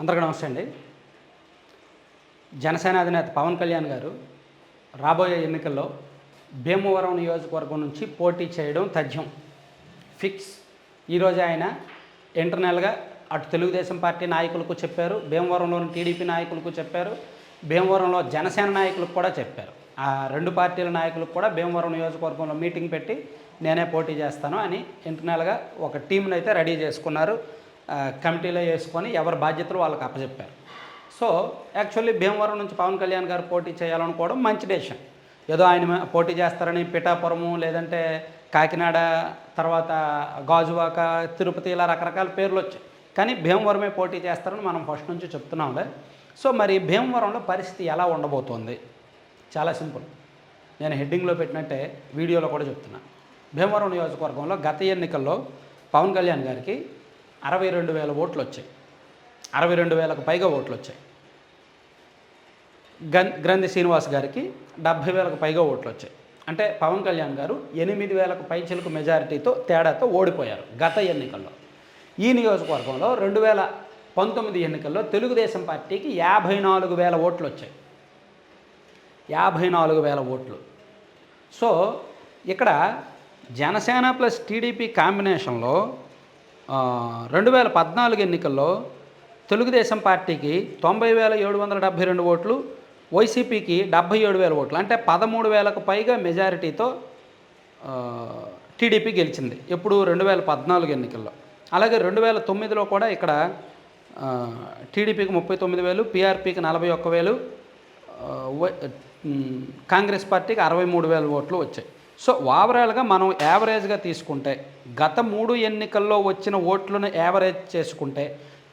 అందరికీ నమస్తే అండి. జనసేన అధినేత పవన్ కళ్యాణ్ గారు రాబోయే ఎన్నికల్లో భీమవరం నియోజకవర్గం నుంచి పోటీ చేయడం తథ్యం. ఫిక్స్. ఈరోజు ఆయన ఇంటర్నల్గా అటు తెలుగుదేశం పార్టీ నాయకులకు చెప్పారు భీమవరంలోని టీడీపీ నాయకులకు చెప్పారు భీమవరంలో జనసేన నాయకులకు కూడా చెప్పారు. ఆ రెండు పార్టీల నాయకులకు కూడా భీమవరం నియోజకవర్గంలో మీటింగ్ పెట్టి నేనే పోటీ చేస్తాను అని ఇంటర్నల్గా ఒక టీంని అయితే రెడీ చేసుకున్నారు. కమిటీలో వేసుకొని ఎవరి బాధ్యతలు వాళ్ళకి అప్పచెప్పారు సో యాక్చువల్లీ భీమవరం నుంచి పవన్ కళ్యాణ్ గారు పోటీ చేయాలనుకోవడం మంచి డెసిషన్. ఏదో ఆయన పోటీ చేస్తారని పిఠాపురము లేదంటే కాకినాడ తర్వాత గాజువాక తిరుపతి ఇలా రకరకాల పేర్లు వచ్చాయి. కానీ భీమవరమే పోటీ చేస్తారని మనం ఫస్ట్ నుంచి చెప్తున్నాంలే. సో మరి భీమవరంలో పరిస్థితి ఎలా ఉండబోతోంది? చాలా సింపుల్. నేను హెడ్డింగ్లో పెట్టినట్టే వీడియోలో కూడా చెప్తున్నా. భీమవరం నియోజకవర్గంలో గత ఎన్నికల్లో పవన్ కళ్యాణ్ గారికి అరవై రెండు వేల ఓట్లు వచ్చాయి అరవై రెండు వేలకు పైగా ఓట్లు వచ్చాయి గన్ గ్రంథి శ్రీనివాస్ గారికి డెబ్భై వేలకు పైగా ఓట్లు వచ్చాయి అంటే పవన్ కళ్యాణ్ గారు ఎనిమిది వేలకు పైచిలకు మెజారిటీతో తేడాతో ఓడిపోయారు గత ఎన్నికల్లో. ఈ నియోజకవర్గంలో రెండు వేల పంతొమ్మిది ఎన్నికల్లో తెలుగుదేశం పార్టీకి యాభై నాలుగు వేల ఓట్లు వచ్చాయి యాభై నాలుగు వేల ఓట్లు. సో ఇక్కడ జనసేన ప్లస్ టీడీపీ కాంబినేషన్లో రెండు వేల పద్నాలుగు ఎన్నికల్లో తెలుగుదేశం పార్టీకి తొంభై వేల ఏడు వందల డెబ్భై రెండు ఓట్లు వైసీపీకి డెబ్భై ఏడు వేల ఓట్లు అంటే పదమూడు వేలకు పైగా మెజారిటీతో టీడీపీ గెలిచింది. ఎప్పుడు రెండు వేల పద్నాలుగు ఎన్నికల్లో. అలాగే రెండు వేల తొమ్మిదిలో కూడా ఇక్కడ టీడీపీకి ముప్పై తొమ్మిది వేలు పీఆర్పీకి నలభై ఒక్క వేలు కాంగ్రెస్ పార్టీకి అరవై మూడు వేల ఓట్లు వచ్చాయి. సో ఓవరాల్గా మనం యావరేజ్గా తీసుకుంటే గత మూడు ఎన్నికల్లో వచ్చిన ఓట్లను యావరేజ్ చేసుకుంటే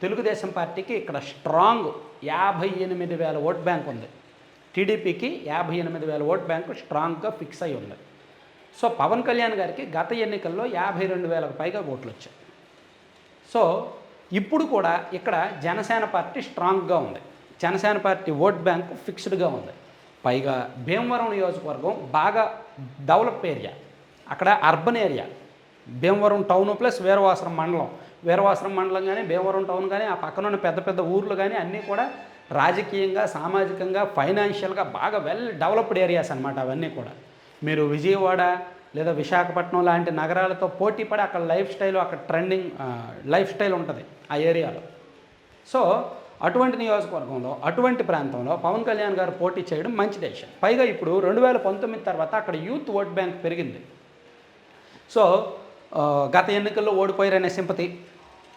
తెలుగుదేశం పార్టీకి ఇక్కడ స్ట్రాంగ్ యాభై ఎనిమిది వేల ఓట్ బ్యాంక్ ఉంది. టీడీపీకి యాభై ఎనిమిది వేల ఓట్ బ్యాంకు స్ట్రాంగ్గా ఫిక్స్ అయి ఉంది. సో పవన్ కళ్యాణ్ గారికి గత ఎన్నికల్లో యాభై రెండు వేలకు పైగా ఓట్లు వచ్చాయి. సో ఇప్పుడు కూడా ఇక్కడ జనసేన పార్టీ స్ట్రాంగ్గా ఉంది. జనసేన పార్టీ ఓట్ బ్యాంక్ ఫిక్స్డ్గా ఉంది. పైగా భీమవరం నియోజకవర్గం బాగా డెవలప్ ఏరియా. అక్కడ urban area. Bhimavaram town plus Veeravasaram మండలం. వీరవాసరం మండలం కానీ భీమవరం టౌన్ కానీ ఆ పక్కన ఉన్న పెద్ద పెద్ద ఊర్లు కానీ అన్నీ కూడా రాజకీయంగా సామాజికంగా ఫైనాన్షియల్గా బాగా వెల్ డెవలప్డ్ ఏరియాస్ అనమాట అవన్నీ కూడా. మీరు విజయవాడ లేదా విశాఖపట్నం లాంటి నగరాలతో పోటీ పడి అక్కడ లైఫ్ స్టైల్ అక్కడ ట్రెండింగ్ లైఫ్ స్టైల్ ఉంటుంది ఆ ఏరియాలో. సో అటువంటి నియోజకవర్గంలో అటువంటి ప్రాంతంలో పవన్ కళ్యాణ్ గారు పోటీ చేయడం మంచి డెసిషన్ పైగా ఇప్పుడు రెండు వేల పంతొమ్మిది తర్వాత అక్కడ యూత్ ఓట్ బ్యాంక్ పెరిగింది. సో గత ఎన్నికల్లో ఓడిపోయారనే సింపతి.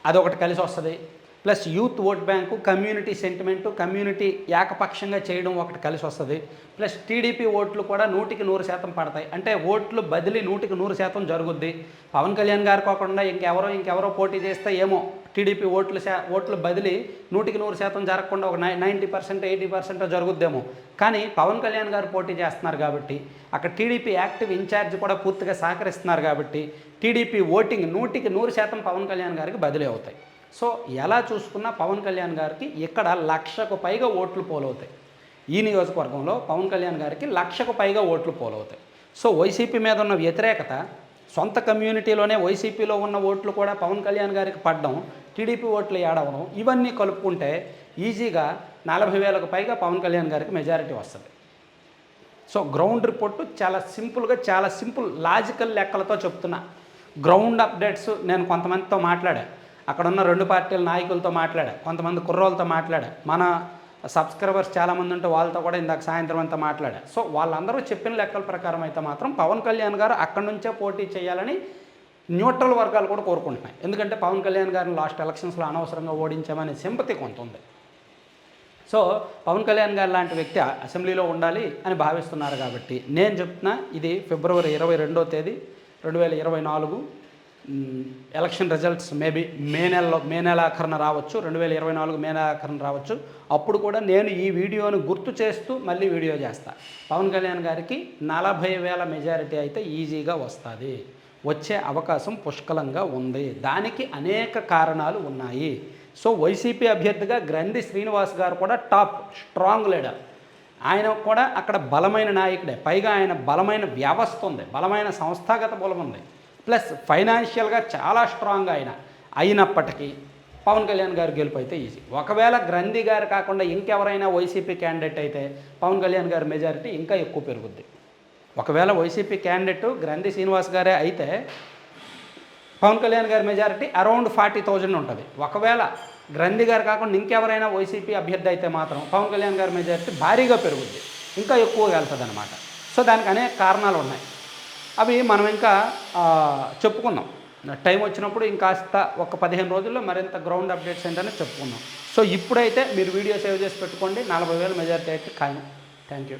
అదొకటి కలిసి వస్తుంది plus youth vote bank community sentiment community ఏకపక్షంగా చేయడం ఒకటి కలిసి వస్తుంది. ప్లస్ టీడీపీ ఓట్లు కూడా నూటికి నూరు శాతం పడతాయి. అంటే ఓట్లు బదిలీ నూటికి నూరు శాతం జరుగుద్ది. పవన్ కళ్యాణ్ గారు కాకుండా ఇంకెవరో ఇంకెవరో పోటీ చేస్తే ఏమో టీడీపీ ఓట్లు శా ఓట్లు బదిలీ నూటికి నూరు శాతం జరగకుండా ఒక నై నైంటీ పర్సెంట్ ఎయిటీ పర్సెంట్ జరుగుద్దేమో. కానీ పవన్ కళ్యాణ్ గారు పోటీ చేస్తున్నారు కాబట్టి అక్కడ టీడీపీ యాక్టివ్ ఇన్ఛార్జ్ కూడా పూర్తిగా సహకరిస్తున్నారు కాబట్టి టీడీపీ ఓటింగ్ నూటికి నూరు శాతం పవన్ కళ్యాణ్ గారికి బదిలీ అవుతాయి. సో ఎలా చూసుకున్నా పవన్ కళ్యాణ్ గారికి ఇక్కడ లక్షకు పైగా ఓట్లు పోలవుతాయి. ఈ నియోజకవర్గంలో పవన్ కళ్యాణ్ గారికి లక్షకు పైగా ఓట్లు పోలవుతాయి. సో వైసీపీ మీద ఉన్న వ్యతిరేకత సొంత కమ్యూనిటీలోనే వైసీపీలో ఉన్న ఓట్లు కూడా పవన్ కళ్యాణ్ గారికి పడడం టీడీపీ ఓట్లు ఏడవడం ఇవన్నీ కలుపుకుంటే ఈజీగా నలభై వేలకు పైగా పవన్ కళ్యాణ్ గారికి మెజారిటీ వస్తుంది. సో గ్రౌండ్ రిపోర్టు చాలా సింపుల్గా చాలా సింపుల్ లాజికల్ లెక్కలతో చెప్తున్నా. గ్రౌండ్ అప్డేట్స్ నేను కొంతమందితో మాట్లాడాను అక్కడ ఉన్న రెండు పార్టీల నాయకులతో మాట్లాడా కొంతమంది కుర్రోళ్ళతో మాట్లాడా మన సబ్స్క్రైబర్స్ చాలామంది ఉంటే వాళ్ళతో కూడా ఇందాక సాయంత్రం అంతా మాట్లాడా. సో వాళ్ళందరూ చెప్పిన లెక్కల ప్రకారం అయితే మాత్రం పవన్ కళ్యాణ్ గారు అక్కడి నుంచే పోటీ చేయాలని న్యూట్రల్ వర్గాలు కూడా కోరుకుంటున్నాయి. ఎందుకంటే పవన్ కళ్యాణ్ గారిని లాస్ట్ ఎలక్షన్స్లో అనవసరంగా ఓడించామనే సింపతి కొంత ఉంది. సో పవన్ కళ్యాణ్ గారు లాంటి వ్యక్తి అసెంబ్లీలో ఉండాలి అని భావిస్తున్నారు కాబట్టి నేను చెప్తున్నా ఇది ఫిబ్రవరి ఇరవై రెండో తేదీ రెండు వేల ఇరవై నాలుగు ఎలక్షన్ రిజల్ట్స్ మేబీ మే నెలలో మే నెలాఖరణ రావచ్చు రెండు వేల ఇరవై నాలుగు మే నెలాఖరణ రావచ్చు. అప్పుడు కూడా నేను ఈ వీడియోను గుర్తు చేస్తూ మళ్ళీ వీడియో చేస్తా. పవన్ కళ్యాణ్ గారికి నలభై వేల మెజారిటీ అయితే ఈజీగా వస్తుంది. వచ్చే అవకాశం పుష్కలంగా ఉంది. దానికి అనేక కారణాలు ఉన్నాయి. సో వైసీపీ అభ్యర్థిగా గ్రంథి శ్రీనివాస్ గారు కూడా టాప్ స్ట్రాంగ్ లీడర్. ఆయన కూడా అక్కడ బలమైన నాయకుడే. పైగా ఆయన బలమైన వ్యవస్థ ఉంది. బలమైన సంస్థాగత బలం ఉంది. ప్లస్ ఫైనాన్షియల్గా చాలా స్ట్రాంగ్ ఆయన. అయినప్పటికీ పవన్ కళ్యాణ్ గారు గెలుపు అయితే ఈజీ. ఒకవేళ గ్రంథి గారు కాకుండా ఇంకెవరైనా వైసీపీ క్యాండిడేట్ అయితే పవన్ కళ్యాణ్ గారి మెజారిటీ ఇంకా ఎక్కువ పెరుగుద్ది. ఒకవేళ వైసీపీ క్యాండిడేట్ గ్రంథి శ్రీనివాస్ గారే అయితే పవన్ కళ్యాణ్ గారి మెజారిటీ అరౌండ్ ఫార్టీ థౌజండ్ ఉంటుంది. ఒకవేళ గ్రంథి గారు కాకుండా ఇంకెవరైనా వైసీపీ అభ్యర్థి అయితే మాత్రం పవన్ కళ్యాణ్ గారి మెజారిటీ భారీగా పెరుగుద్ది. ఇంకా ఎక్కువగా వెళ్తుంది అనమాట సో దానికి అనేక కారణాలు ఉన్నాయి అవి మనం ఇంకా చెప్పుకుందాం. టైం వచ్చినప్పుడు ఇంకాస్త ఒక పదిహేను రోజుల్లో మరింత గ్రౌండ్ అప్డేట్స్ ఏంటనే చెప్పుకుందాం. సో ఇప్పుడైతే మీరు వీడియో సేవ్ చేసి పెట్టుకోండి. నలభై వేల మెజారిటీ అయితే ఖాయం. Thank you.